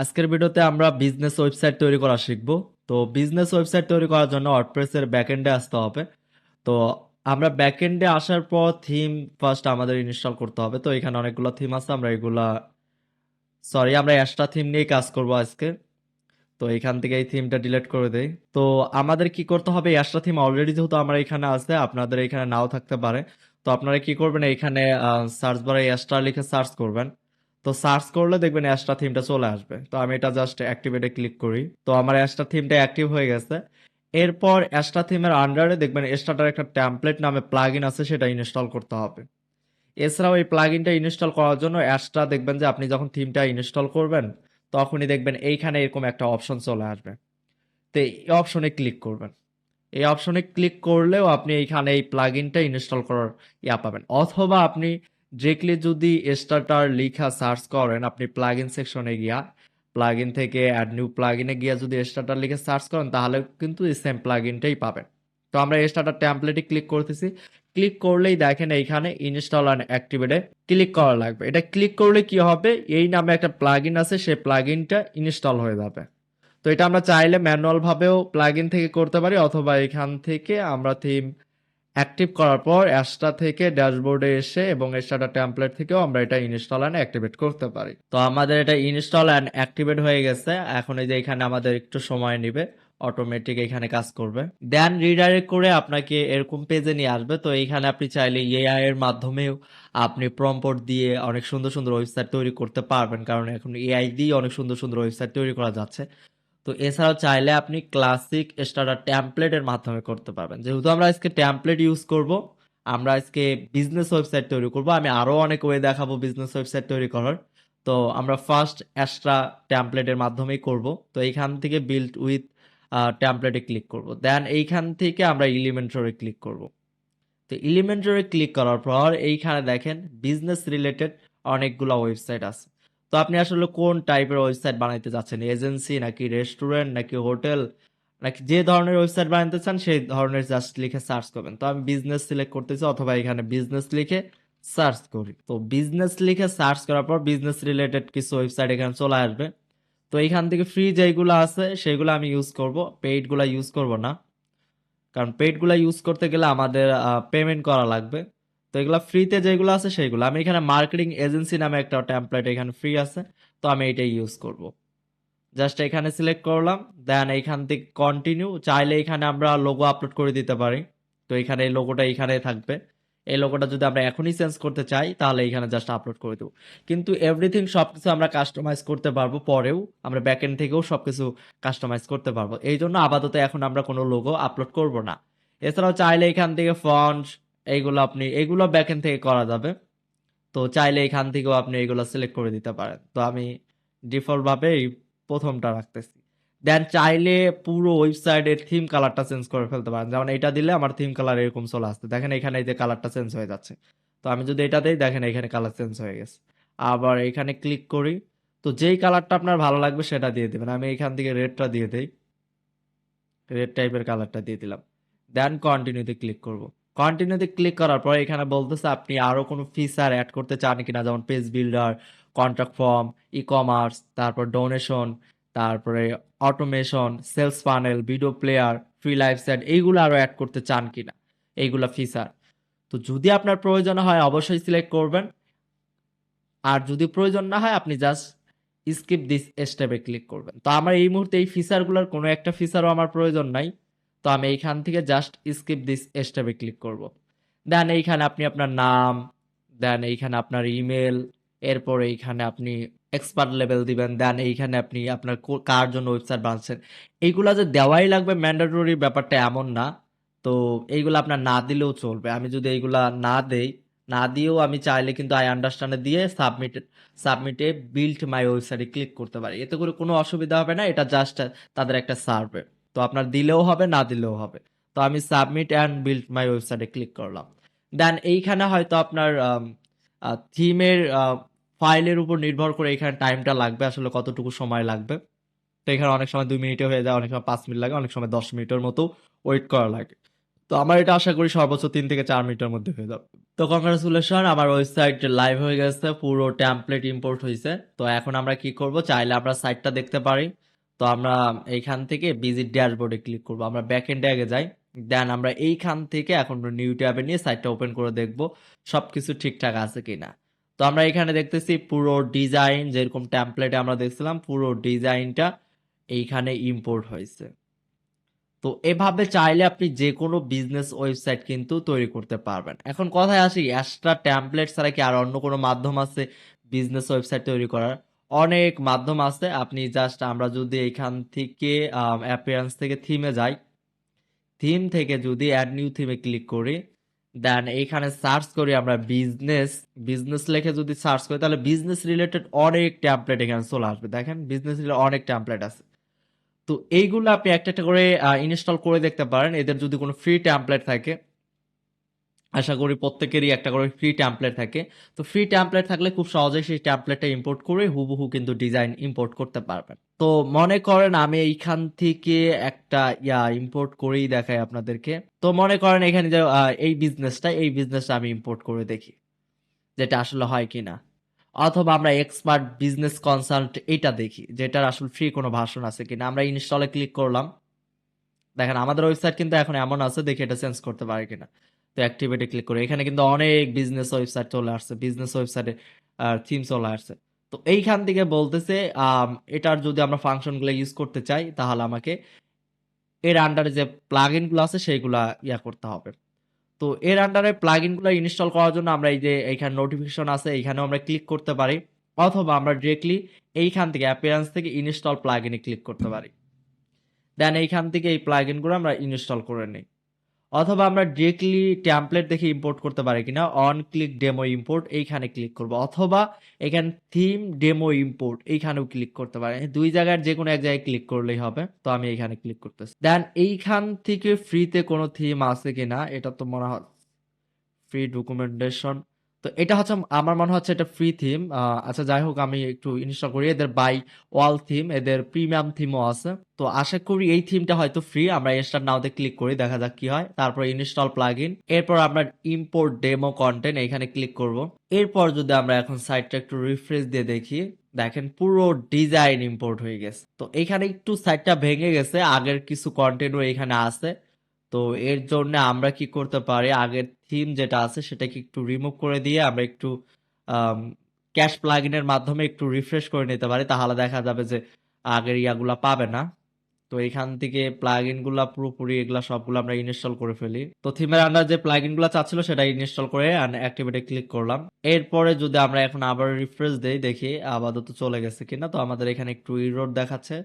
আজকের ভিডিওতে আমরা বিজনেস ওয়েবসাইট তৈরি করা শিখব। তো বিজনেস ওয়েবসাইট তৈরি করার জন্য ওয়ার্ডপ্রেসের ব্যাকএন্ডে আসতে হবে। তো আমরা ব্যাকএন্ডে আসার পর থিম ফার্স্ট আমাদের ইনস্টল করতে হবে। তো এখানে অনেকগুলো থিম আছে, আমরা এগুলা সরি আমরা এক্সট্রা থিম নিয়ে কাজ করব আজকে। তো এখান থেকে এই থিমটা ডিলিট করে দেই। তো আমাদের কি করতে হবে? এক্সট্রা থিম অলরেডি যেহেতু আমরা এখানে আছে, আপনাদের এখানে নাও থাকতে পারে। তো আপনারা কি করবেন? এখানে সার্চ বারে এক্সট্রা লিখে সার্চ করবেন। তো সার্চ করলে দেখবেন অ্যাস্ট্রা থিমটা চলে আসবে। তো আমি এটা জাস্ট অ্যাক্টিভেটে ক্লিক করি। তো আমার অ্যাস্ট্রা থিমটা অ্যাক্টিভ হয়ে গেছে। এরপর অ্যাস্ট্রা থিমের আন্ডারে দেখবেন এক্সট্রাটার একটা ট্যাম্পলেট নামে প্লাগইন আছে, সেটা ইনস্টল করতে হবে। এছাড়াও এই প্লাগইনটা ইনস্টল করার জন্য অ্যাস্ট্রা দেখবেন যে আপনি যখন থিমটা ইনস্টল করবেন, তখনই দেখবেন এইখানে এরকম একটা অপশন চলে আসবে। তো এই অপশনে ক্লিক করবেন। এই অপশনে ক্লিক করলেও আপনি এইখানে এই প্লাগইনটা ইনস্টল করার ইয়া পাবেন। অথবা আপনি ডিরেক্টলি যদি স্টার্টার লিখা সার্চ করেন, আপনি প্লাগইন সেকশনে গিয়া প্লাগইন থেকে অ্যাড নিউ প্লাগইনে গিয়া যদি স্টার্টার লিখে সার্চ করেন তাহলে কিন্তু এই সেম প্লাগইনটাই পাবেন। তো আমরা স্টার্টার ট্যাম্পলেটে ক্লিক করতেছি। ক্লিক করলেই দেখেন এইখানে ইনস্টল অ্যান্ড অ্যাক্টিভেটে ক্লিক করা লাগবে। এটা ক্লিক করলে কি হবে? এই নামে একটা প্লাগইন আছে, সেই প্লাগইনটা ইনস্টল হয়ে যাবে। তো এটা আমরা চাইলে ম্যানুয়াল ভাবেও প্লাগইন থেকে করতে পারি, অথবা এখান থেকে আমরা থিম অ্যাক্টিভ করার পর অ্যাস্টা থেকে ড্যাশবোর্ডে এসে এবং এক্সট্রা টেমপ্লেট থেকেও আমরা এটা ইনস্টল অ্যান্ড অ্যাক্টিভেট করতে পারি। তো আমাদের এটা ইনস্টল অ্যান্ড অ্যাক্টিভেট হয়ে গেছে। এখন এই যে এখানে আমাদের একটু সময় নেবে অটোমেটিক এখানে কাজ করবে। দেন রিডাইরেক্ট করে আপনাকে এরকম পেজে নিয়ে আসবে। তো এইখানে আপনি চাইলে এআই এর মাধ্যমেও আপনি প্রম্পট দিয়ে অনেক সুন্দর সুন্দর ওয়েবসাইট তৈরি করতে পারবেন। কারণ এখন এআই দিয়ে অনেক সুন্দর সুন্দর ওয়েবসাইট তৈরি করা যাচ্ছে। তো এছাড়াও চাইলে আপনি ক্লাসিক স্টার্টার ট্যাম্পলেটের মাধ্যমে করতে পারবেন। যেহেতু আমরা আজকে ট্যাম্পলেট ইউজ করব, আমরা আজকে বিজনেস ওয়েবসাইট তৈরি করব। আমি আরও অনেক ওয়ে দেখাবো বিজনেস ওয়েবসাইট তৈরি করার। তো আমরা ফার্স্ট এক্সট্রা ট্যাম্পলেটের মাধ্যমেই করব। তো এইখান থেকে বিল্ড উইথ ট্যাম্পলেটে ক্লিক করব। দেন এইখান থেকে আমরা ইলিমেন্টরে ক্লিক করব। তো ইলিমেন্টরে ক্লিক করার পর এইখানে দেখেন বিজনেস রিলেটেড অনেকগুলো ওয়েবসাইট আছে। তো আপনি আসলে কোন টাইপের ওয়েবসাইট বানাইতে চাচ্ছেন? এজেন্সি নাকি রেস্টুরেন্ট নাকি হোটেল? নাকি যে ধরনের ওয়েবসাইট বানাতে চান, সেই ধরনের জাস্ট লিখে সার্চ করবেন। তো আমি বিজনেস সিলেক্ট করতেছি অথবা এখানে বিজনেস লিখে সার্চ করি। তো বিজনেস লিখে সার্চ করার পর বিজনেস রিলেটেড কিছু ওয়েবসাইট এখানে চলে আসবে। তো এখান থেকে ফ্রি যেগুলো আছে, সেগুলো আমি ইউজ করব। পেইডগুলো ইউজ করব না। কারণ পেইডগুলো ইউজ করতে গেলে আমাদের পেমেন্ট করা লাগবে। তো এগুলো ফ্রিতে যেগুলো আছে সেগুলো আমি এখানে মার্কেটিং এজেন্সি নামে একটা টেমপ্লেট এখানে ফ্রি আছে, তো আমি এটাই ইউজ করব। জাস্ট এখানে সিলেক্ট করলাম দেন এইখান থেকে কন্টিনিউ চাইলে এখানে আমরা লোগো আপলোড করে দিতে পারি। তো এখানে এই লোগোটা এখানে থাকবে। এই লোগোটা যদি আমরা এখনই চেঞ্জ করতে চাই, তাহলে এখানে জাস্ট আপলোড করে দেবো। কিন্তু এভরিথিং সব কিছু আমরা কাস্টমাইজ করতে পারব পরেও, আমরা ব্যাকএন্ড থেকেও সব কিছু কাস্টমাইজ করতে পারব। এই জন্য আপাতত এখন আমরা কোনো লোগো আপলোড করব না। এছাড়াও চাইলে এখান থেকে ফন্ট এইগুলো আপনি এগুলো ব্যাকএন্ড থেকে করা যাবে। তো চাইলে এখান থেকেও আপনি এগুলো সিলেক্ট করে দিতে পারেন। তো আমি ডিফল্ট ভাবে এই প্রথমটা রাখতেছি। দেন চাইলে পুরো ওয়েবসাইটের থিম কালারটা চেঞ্জ করে ফেলতে পারেন। যেমন এটা দিলে আমার থিম কালার এরকম চলে আসছে। দেখেন এখানে এই যে কালারটা চেঞ্জ হয়ে যাচ্ছে। তো আমি যদি এটা দিই, দেখেন এখানে কালার চেঞ্জ হয়ে গেছে। আবার এখানে ক্লিক করি। তো যেই কালারটা আপনার ভালো লাগবে সেটা দিয়ে দেবেন। আমি এখান থেকে রেডটা দিয়ে দেই। রেড টাইপের কালারটা দিয়ে দিলাম। দেন কন্টিনিউতে ক্লিক করব। কন্টিনিউতে ক্লিক করার পর এখানে বলতেছে আপনি আরও কোনো ফিচার অ্যাড করতে চান কিনা, যেমন page builder contract form e commerce তারপর ডোনেশন তারপরে automation sales funnel video player free life set এইগুলো আরও অ্যাড করতে চান কিনা, এইগুলা ফিচার তো যদি আপনার প্রয়োজন হয় অবশ্যই সিলেক্ট করবেন। আর যদি প্রয়োজন না হয় আপনি জাস্ট স্কিপ দিস স্টেপে ক্লিক করবেন। তো আমার এই মুহূর্তে এই ফিচারগুলোর কোনো একটা ফিচারও আমার প্রয়োজন নাই। তো আমি এইখান থেকে জাস্ট স্কিপ দিস স্টেপে ক্লিক করব। দেন এইখানে আপনি আপনার নাম দেন এইখানে আপনার ইমেল এরপর এইখানে আপনি এক্সপার্ট লেভেল দিবেন দেন এইখানে আপনি আপনার কার জন্য ওয়েবসাইট বানাচ্ছেন। এইগুলো যে দেওয়াই লাগবে ম্যান্ডেটরি ব্যাপারটা এমন না। তো এইগুলো আপনার না দিলেও চলবে। আমি যদি এইগুলা না দেই, না দিয়েও আমি চাইলে কিন্তু আই আন্ডারস্ট্যান্ডে দিয়ে সাবমিট সাবমিটে বিল্ড মাই ওয়েবসাইটে ক্লিক করতে পারি। এতে করে কোনো অসুবিধা হবে না, এটা জাস্ট তাদের একটা সার্ভে তো আপনার দিলেও হবে, না দিলেও হবে তো আমি সাবমিট অ্যান্ড বিল্ড মাই ওয়েবসাইটে ক্লিক করলাম দেন এইখানে হয়তো আপনার থিমের ফাইলের উপর নির্ভর করে এখানে টাইমটা লাগবে, আসলে কতটুকু সময় লাগবে তো এখানে অনেক সময় দুই মিনিটে হয়ে যায়, অনেক সময় পাঁচ মিনিট লাগে, অনেক সময় দশ মিনিটের মতো ওয়েট করা লাগে তো আমার এটা আশা করি সর্বোচ্চ তিন থেকে চার মিনিটের মধ্যে হয়ে যাবে। তো কংগ্রাচুলেশন আমার ওয়েবসাইট লাইভ হয়ে গেছে। পুরো টেমপ্লেট ইম্পোর্ট হয়েছে তো এখন আমরা কি করব? চাইলে আমরা সাইটটা দেখতে পারি। তো আমরা এইখান থেকে ভিজিট ড্যাশবোর্ডে ক্লিক করব। আমরা ব্যাক ব্যাকএন্ডে আগে যাই। দেন আমরা এইখান থেকে এখন নিউ ট্যাবে নিয়ে সাইটটা ওপেন করে দেখব, সবকিছু ঠিকঠাক আছে কিনা। তো আমরা এখানে দেখতেছি পুরো ডিজাইন যেরকম টেমপ্লেটে আমরা দেখছিলাম, পুরো ডিজাইনটা এইখানে ইম্পোর্ট হয়েছে। তো এভাবে চাইলে আপনি যে কোনো বিজনেস ওয়েবসাইট কিন্তু তৈরি করতে পারবেন। এখন কথায় আসি এক্সট্রা টেমপ্লেট ছাড়া কি আর অন্য কোনো মাধ্যম আছে বিজনেস ওয়েবসাইট তৈরি করার? অনেক মাধ্যম আছে। আপনি জাস্ট আমরা যদি এখান থেকে অ্যাপিয়ারেন্স থেকে থিমে যাই। থিম থেকে যদি অ্যাড নিউ থিমে ক্লিক করি, দেন এইখানে সার্চ করি আমরা বিজনেস, বিজনেস লেখে যদি সার্চ করি তাহলে বিজনেস রিলেটেড অনেক টেমপ্লেট এখানে চলে আসবে। দেখেন বিজনেস রিলেটেড অনেক টেমপ্লেট আছে। তো এইগুলো আপনি একটা, একটা করে ইনস্টল করে দেখতে পারেন। এদের যদি কোনো ফ্রি টেমপ্লেট থাকে আশা করি প্রত্যেকেরই একটা করে ফ্রি টেমপ্লেট থাকে। তো ফ্রি টেমপ্লেট থাকলে খুব সহজেই সেই টেমপ্লেটটা ইম্পোর্ট করে হুবহু কিন্তু ডিজাইন ইম্পোর্ট করতে পারবেন। তো মনে করেন আমি এইখান থেকে একটা ইয়া ইম্পোর্ট করেই দেখাই আপনাদেরকে। তো মনে করেন এখানে যে এই বিজনেসটা, এই বিজনেসটা আমি ইম্পোর্ট করে দেখি। যেটা আসলে হয় কিনা। অথবা আমরা এক্সপার্ট বিজনেস কনসাল্ট এটা দেখি। যেটার আসলে ফ্রি কোনো ভাষণ আছে কিনা। আমরা ইনস্টলে ক্লিক করলাম। দেখেন আমাদের ওয়েবসাইট কিন্তু এখন এমন আছে দেখি এটা চেঞ্জ করতে পারি কিনা। তো অ্যাক্টিভেটে ক্লিক করে এখানে কিন্তু অনেক বিজনেস ওয়েবসাইট চলে আসছে। বিজনেস ওয়েবসাইটে থিম চলে আসছে। তো এইখান থেকে বলতেছে এটার যদি আমরা ফাংশনগুলো ইউজ করতে চাই, তাহলে আমাকে এর আন্ডারে যে প্লাগইনগুলো আছে, সেইগুলা ইয়া করতে হবে। তো এর আন্ডারে প্লাগইনগুলো ইনস্টল করার জন্য আমরা এই যে এইখানে নোটিফিকেশন আছে, এইখানেও আমরা ক্লিক করতে পারি। অথবা আমরা ডিরেক্টলি এইখান থেকে অ্যাপিয়ারেন্স থেকে ইনস্টল প্লাগইন এ ক্লিক করতে পারি। দেন এইখান থেকে এই প্লাগইনগুলো আমরা ইনস্টল করে নেই। অথবা আমরা ডিরেক্টলি ট্যাম্পলেট দেখে ইম্পোর্ট করতে পারি কিনা অন ক্লিক ডেমো ইম্পোর্ট এইখানে ক্লিক করব। অথবা এখানে থিম ডেমো ইম্পোর্ট এইখানেও ক্লিক করতে পারি। দুই জায়গার যেকোনো এক জায়গায় ক্লিক করলেই হবে। তো আমি এইখানে ক্লিক করতেছি। দেন এইখান থেকে ফ্রিতে কোনো থিম আছে কিনা, এটা তো মনে হয় ফ্রি ডকুমেন্টেশন। তো এটা হচ্ছে আমার মনে হচ্ছে এটা ফ্রি থিম। আচ্ছা যাই হোক আমি একটু ইনস্টল করি। এদের বাই ওয়াল থিম এদের প্রিমিয়াম থিমও আছে। তো আশা করি এই থিমটা হয়তো ফ্রি। আমরা স্টার্ট নাও তে ক্লিক করি দেখা যাক কি হয়। তারপর ইনস্টল প্লাগইন। এরপর আমরা ইম্পোর্ট ডেমো কন্টেন্ট এইখানে ক্লিক করব। এরপর যদি আমরা এখন সাইটটা একটু রিফ্রেশ দিয়ে দেখি, দেখেন পুরো ডিজাইন ইম্পোর্ট হয়ে গেছে। তো এখানে একটু সাইটটা ভেঙে গেছে। আগের কিছু কন্টেন্টও এখানে আছে। তো এর জন্য আমরা কি করতে পারি আগের থিম যেটা আছে সেটাকে একটু রিমুভ করে দিয়ে আমরা একটু ক্যাশ প্লাগইনের মাধ্যমে একটু রিফ্রেশ করে নিতে পারি। তাহলে দেখা যাবে যে আগের ইয়াগুলা পাবে না। তো এখান থেকে প্লাগইনগুলা পুরোপুরি এগুলা সবগুলো আমরা ইনস্টল করে ফেলি। তো থিমের আন্ডারে যে প্লাগইনগুলা চাচ্ছিল সেটা ইনস্টল করে অ্যাক্টিভেটে ক্লিক করলাম। এরপরে যদি আমরা এখন আবার রিফ্রেশ দেই, দেখি আপাতত চলে গেছে কিনা। তো আমাদের এখানে একটু ইরোড দেখাচ্ছে।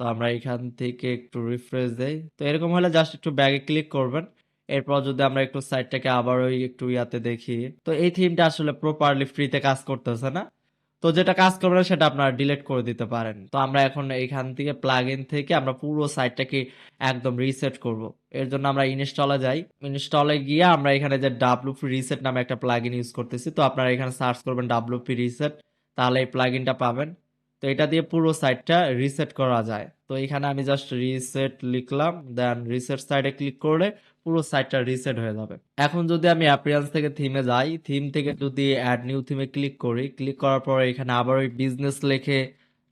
তো আমরা এখান থেকে একটু রিফ্রেশ দেই। তো এরকম হলে জাস্ট একটু ব্যাগে ক্লিক করবেন। এরপর যদি আমরা একটু সাইটটাকে আবার ওই একটু ইয়াতে দেখি। তো এই থিমটা আসলে প্রপারলি ফ্রিতে কাজ করতেছে না। তো যেটা কাজ করবে সেটা আপনারা ডিলিট করে দিতে পারেন। তো আমরা এখন এইখান থেকে প্লাগইন থেকে আমরা পুরো সাইটটাকে একদম রিসেট করব। এর জন্য আমরা ইনস্টলে যাই। ইনস্টলে গিয়ে আমরা এখানে যে WP রিসেট নামে একটা প্লাগইন ইউজ করতেছি। তো আপনারা এখানে সার্চ করবেন WP রিসেট তাহলে এই প্লাগইনটা পাবেন। তো এটা দিয়ে পুরো সাইটটা রিসেট করা যায়। তো এখানে আমি জাস্ট রিসেট লিখলাম। দেন রিসেট সাইটে ক্লিক করলে পুরো সাইটটা রিসেট হয়ে যাবে। এখন যদি আমি অ্যাপিয়ারেন্স থেকে থিমে যাই, থিম থেকে যদি অ্যাড নিউ থিমে ক্লিক করি, ক্লিক করার পরে এখানে আবার ওই বিজনেস লিখে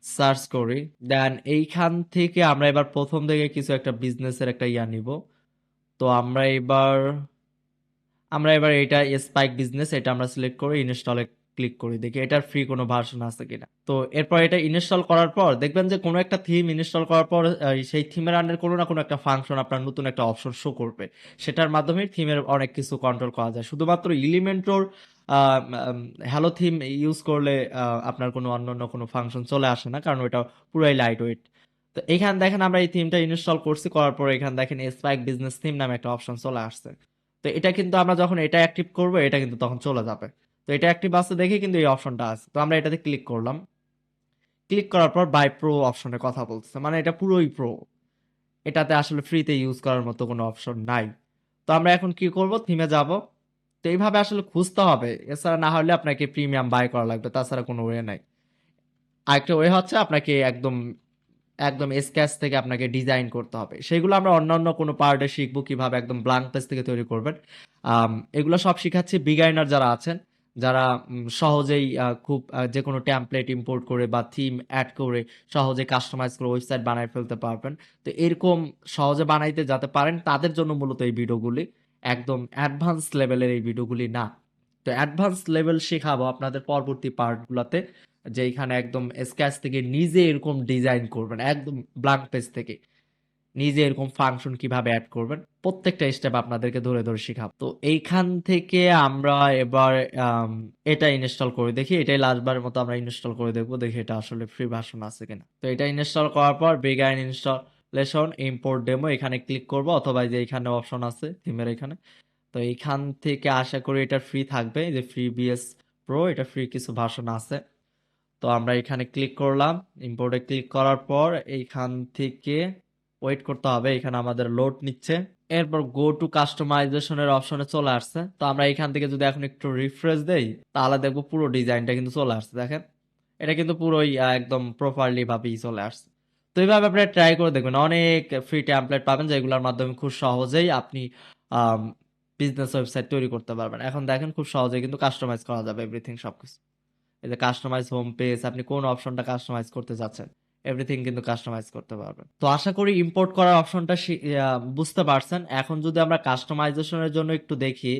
সার্চ করি। দেন এইখান থেকে আমরা এবার প্রথম থেকে কিছু একটা বিজনেসের একটা ইয়া নিব। তো আমরা এবার আমরা এবার এটা স্পাইক বিজনেস এটা আমরা সিলেক্ট করে ইনস্টলে ক্লিক করি। দেখি এটার ফ্রি কোনো ভার্সন আছে কিনা। তো এরপর এটা ইনস্টল করার পর দেখবেন যে কোনো একটা থিম ইনস্টল করার পর সেই থিমের আন্ডারে কোনো না কোনো একটা ফাংশন আপনার নতুন একটা অপশন শো করবে। সেটার মাধ্যমে থিমের অনেক কিছু কন্ট্রোল করা যায়। শুধুমাত্র Elementor uh Hello theme use করলে আপনার কোনো অন্যান্য কোনো ফাংশন চলে আসে না। কারণ ওটা পুরাই লাইট ওয়েট। তো এখানে দেখেন আমরা এই থিমটা ইনস্টল করছি। করার পর এখানে দেখেন স্পাইক বিজনেস থিম নামে একটা অপশন চলে আসছে। তো এটা কিন্তু আমরা যখন এটা অ্যাক্টিভ করব, এটা কিন্তু তখন চলে যাবে। তো এটা অ্যাক্টিভ আছে দেখেই কিন্তু এই অপশনটা আছে। তো আমরা এটাতে ক্লিক করলাম। ক্লিক করার পর বাই প্রো অপশনের কথা বলছে মানে এটা পুরোই প্রো। এটাতে আসলে ফ্রিতে ইউজ করার মতো কোনো অপশন নাই। তো আমরা এখন কি করব? থিমে যাব। তো এইভাবে আসলে খুঁজতে হবে। এছাড়া না হলে আপনাকে প্রিমিয়াম বাই করা লাগবে। তাছাড়া কোনো ওয়ে নাই। আরেকটা ওয়ে হচ্ছে আপনাকে একদম একদম স্কেচ থেকে আপনাকে ডিজাইন করতে হবে সেগুলো আমরা অন্যান্য কোনো পার্টে শিখব কীভাবে একদম ব্ল্যাঙ্ক পেজ থেকে তৈরি করবেন এগুলো সব শিখাচ্ছি বিগাইনার যারা আছেন যারা সহজেই খুব যে কোনো ট্যাম্পলেট ইম্পোর্ট করে বা থিম অ্যাড করে সহজে কাস্টমাইজ করে ওয়েবসাইট বানায় ফেলতে পারবেন। তো এরকম সহজে বানাইতে যাতে পারেন, তাদের জন্য মূলত এই ভিডিওগুলি। একদম অ্যাডভান্স লেভেলের এই ভিডিওগুলি না। তো অ্যাডভান্স লেভেল শেখাবো আপনাদের পরবর্তী পার্টগুলোতে যে এখানে একদম স্কেচ থেকে নিজে এরকম ডিজাইন করবেন, একদম ব্ল্যাঙ্ক পেজ থেকে। নিজে এরকম ফাংশন কীভাবে অ্যাড করবেন, প্রত্যেকটা স্টেপ আপনাদেরকে ধরে ধরে শেখাবো। তো এইখান থেকে আমরা এবার এটা ইনস্টল করে দেখি। এটাই লাস্টবারের মতো আমরা ইনস্টল করে দেখব, দেখি এটা আসলে ফ্রি ভার্সন আছে কিনা। তো এটা ইনস্টল করার পর বিগাইন ইনস্টলেশন ইম্পোর্ট ডেমো এখানে ক্লিক করব, অথবা যে এখানে অপশন আছে থিমের এখানে। তো এইখান থেকে আশা করি এটা ফ্রি থাকবে যে ফ্রি বিএস প্রো এটা ফ্রি কিছু ভার্সন আছে। তো আমরা এখানে ক্লিক করলাম ইম্পোর্টে ক্লিক করার পর এইখান থেকে ওয়েট করতে হবে, এখানে আমাদের লোড নিচ্ছে। এরপর গো টু কাস্টমাইজেশনের অপশনে চলে আসছে। তো আমরা এখান থেকে যদি এখন একটু রিফ্রেশ দেই, তাহলে দেখব পুরো ডিজাইনটা কিন্তু চলে আসছে, দেখেন। এটা কিন্তু পুরোই একদম প্রপারলি ভাবেই চলে আসছে। তো এইভাবে আপনারা ট্রাই করে দেখবেন। অনেক ফ্রি ট্যাম্পলেট পাবেন, যেগুলোর মাধ্যমে খুব সহজেই আপনি বিজনেস ওয়েবসাইট তৈরি করতে পারবেন। এখন দেখেন খুব সহজেই কিন্তু কাস্টমাইজ করা যাবে এভরিথিং সবকিছু। এই যে কাস্টমাইজ হোম পেজ আপনি কোন অপশনটা কাস্টমাইজ করতে যাচ্ছেন এভরিথিং কিন্তু কাস্টমাইজ করতে পারবেন। তো আশা করি ইম্পোর্ট করার অপশনটা বুঝতে পারছেন। এখন যদি আমরা কাস্টমাইজেশনের জন্য একটু দেখি,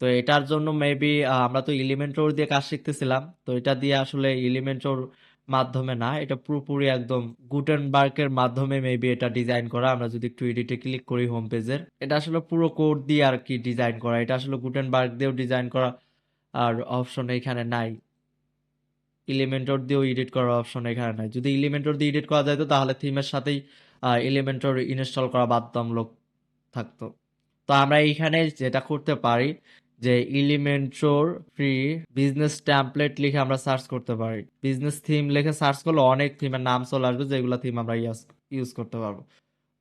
তো এটার জন্য মেবি আমরা তো এলিমেন্টর দিয়ে কাজ শিখতেছিলাম। তো এটা দিয়ে আসলে এলিমেন্টর মাধ্যমে না, এটা পুরোপুরি একদম গুটেনবার্গের মাধ্যমে মেবি এটা ডিজাইন করা। আমরা যদি একটু এডিটে ক্লিক করি হোম পেজের এটা আসলে পুরো কোড দিয়ে আর কি ডিজাইন করা। এটা আসলে গুটেনবার্গ দিয়েও ডিজাইন করা আর অপশন এখানে নাই। এলিমেন্টর দিয়েও এডিট করার অপশন এখানে নাই। যদি এলিমেন্টর দিয়ে এডিট করা যেত তাহলে থিমের সাথেই এলিমেন্টর ইনস্টল করা বাধ্যতামূলক থাকতো। তো আমরা এইখানে যেটা করতে পারি, যে এলিমেন্টর ফ্রি বিজনেস ট্যাম্পলেট লিখে আমরা সার্চ করতে পারি। বিজনেস থিম লিখে সার্চ করলে অনেক থিমের নাম চলে আসবে, যেগুলো থিম আমরা ইউজ করতে পারব।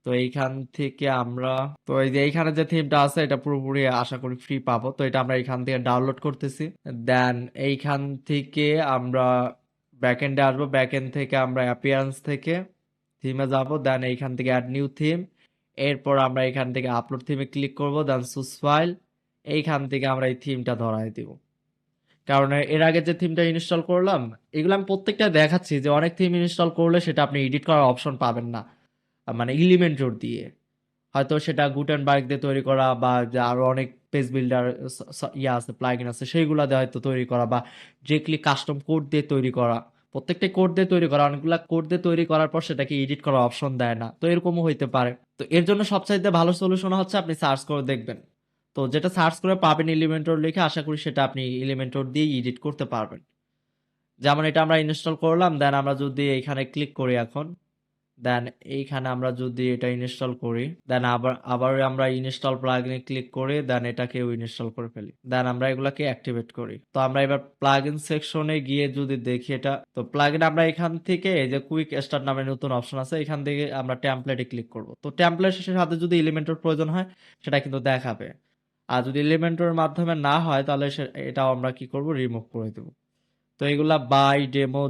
তো এইখান থেকে আমরা, তো এই যে এইখানে যে থিমটা আছে, এটা পুরোপুরি আশা করি ফ্রি পাবো। তো এটা আমরা এইখান থেকে ডাউনলোড করতেছি। দেন এইখান থেকে আমরা ব্যাকএন্ডে আসব। ব্যাকএন্ড থেকে আমরা অ্যাপিয়ারেন্স থেকে থিমে যাব। দেন এইখান থেকে অ্যাড নিউ থিম এরপর আমরা এখান থেকে আপলোড থিমে ক্লিক করব। দেন সুস ফাইল এইখান থেকে আমরা এই থিমটা ধরাই দিব। কারণ এর আগে যে থিমটা ইনস্টল করলাম, এগুলো আমি প্রত্যেকটা দেখাচ্ছি যে অনেক থিম ইনস্টল করলে সেটা আপনি এডিট করার অপশন পাবেন না। মানে এলিমেন্টর দিয়ে। হয়তো সেটা গুটেনবার্গ দিয়ে তৈরি করা বা যে আরও অনেক পেজ বিল্ডার ইয়া আছে প্লাগইন আছে সেইগুলা দিয়ে হয়তো তৈরি করা বা ডিরেক্টলি কাস্টম কোড দিয়ে তৈরি করা। প্রত্যেকটা কোড দিয়ে তৈরি করা, অনেকগুলা কোড দিয়ে তৈরি করার পর সেটাকে এডিট করার অপশন দেয় না। তো এরকমও হইতে পারে। তো এর জন্য সবচাইতে ভালো সলিউশন হচ্ছে আপনি সার্চ করে দেখবেন। তো যেটা সার্চ করে পাবেন এলিমেন্টর লিখে, আশা করি সেটা আপনি এলিমেন্টর দিয়ে এডিট করতে পারবেন। যেমন এটা আমরা ইনস্টল করলাম দেন আমরা যদি এখানে ক্লিক করি এখন দেন এইখানে আমরা যদি এটা ইনস্টল করি দেন আবার আবার আমরা ইনস্টল প্লাগইনে ক্লিক করে দেন এটাকেও ইনস্টল করে ফেলি। দেন আমরা এগুলাকে অ্যাক্টিভেট করি। তো আমরা এবার প্লাগইন সেকশনে গিয়ে যদি দেখি এটা, তো প্লাগইন আমরা এখান থেকে এই যে কুইক স্টার্ট নামে নতুন অপশন আছে, এখান থেকে আমরা টেমপ্লেটে ক্লিক করব। তো টেমপ্লেটের সাথে যদি এলিমেন্টের প্রয়োজন হয়, সেটা কিন্তু দেখাবে। আর যদি এলিমেন্টের মাধ্যমে না হয়, তাহলে এটাও আমরা কি করব? রিমুভ করে দেব। তো এগুলা বাই ডেমো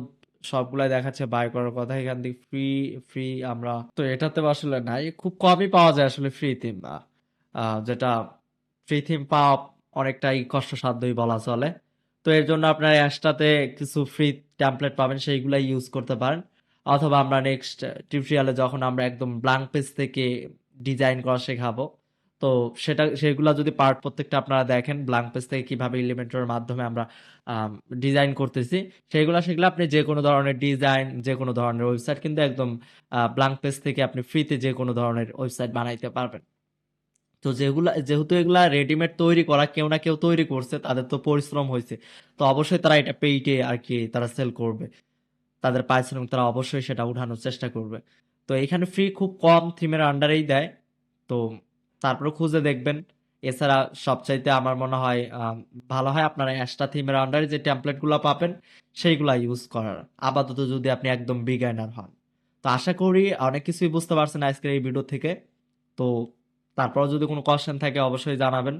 সবগুলাই দেখাচ্ছে বাই করার কথা, এখান থেকে ফ্রি ফ্রি আমরা। তো এটাতে আসলে নাই, খুব কমই পাওয়া যায় আসলে ফ্রি থিম যেটা ফ্রি থিম পাওয়া অনেকটাই কষ্টসাধ্যই বলা চলে। তো এর জন্য আপনারা অ্যাশটাতে কিছু ফ্রি ট্যাম্পলেট পাবেন, সেইগুলাই ইউজ করতে পারেন। অথবা আমরা নেক্সট টিউটোরিয়ালে যখন আমরা একদম ব্ল্যাঙ্ক পেজ থেকে ডিজাইন করা শেখাবো তো সেটা, সেগুলা যদি পার্ট প্রত্যেকটা আপনারা দেখেন ব্ল্যাঙ্ক পেজ থেকে কীভাবে এলিমেন্টের মাধ্যমে আমরা ডিজাইন করতেছি, সেগুলো সেগুলো আপনি যে কোনো ধরনের ডিজাইন যে কোনো ধরনের ওয়েবসাইট কিন্তু একদম ব্ল্যাঙ্ক পেজ থেকে আপনি ফ্রিতে যে কোনো ধরনের ওয়েবসাইট বানাইতে পারবেন। তো যেগুলা, যেহেতু এগুলা রেডিমেড তৈরি করা কেউ না কেউ তৈরি করছে, তাদের তো পরিশ্রম হয়েছে, তো অবশ্যই তারা এটা পেইটে আর কি তারা সেল করবে। তাদের পারিশ্রমিক তারা অবশ্যই সেটা উঠানোর চেষ্টা করবে। তো এখানে ফ্রি খুব কম থিমের আন্ডারেই দেয়, তো তারপরে খুঁজে দেখবেন। এছাড়া সবচাইতে আমার মনে হয় ভালো হয় আপনারা অ্যাস্টা থিমের আন্ডারে যে ট্যাম্পলেটগুলো পাবেন, সেইগুলো ইউজ করার। আপাতত যদি আপনি একদম বিগাইনার হন। তো আশা করি অনেক কিছুই বুঝতে পারছেন আজকের এই ভিডিও থেকে। তো তারপর যদি কোনো কোয়েশ্চেন থাকে, অবশ্যই জানাবেন।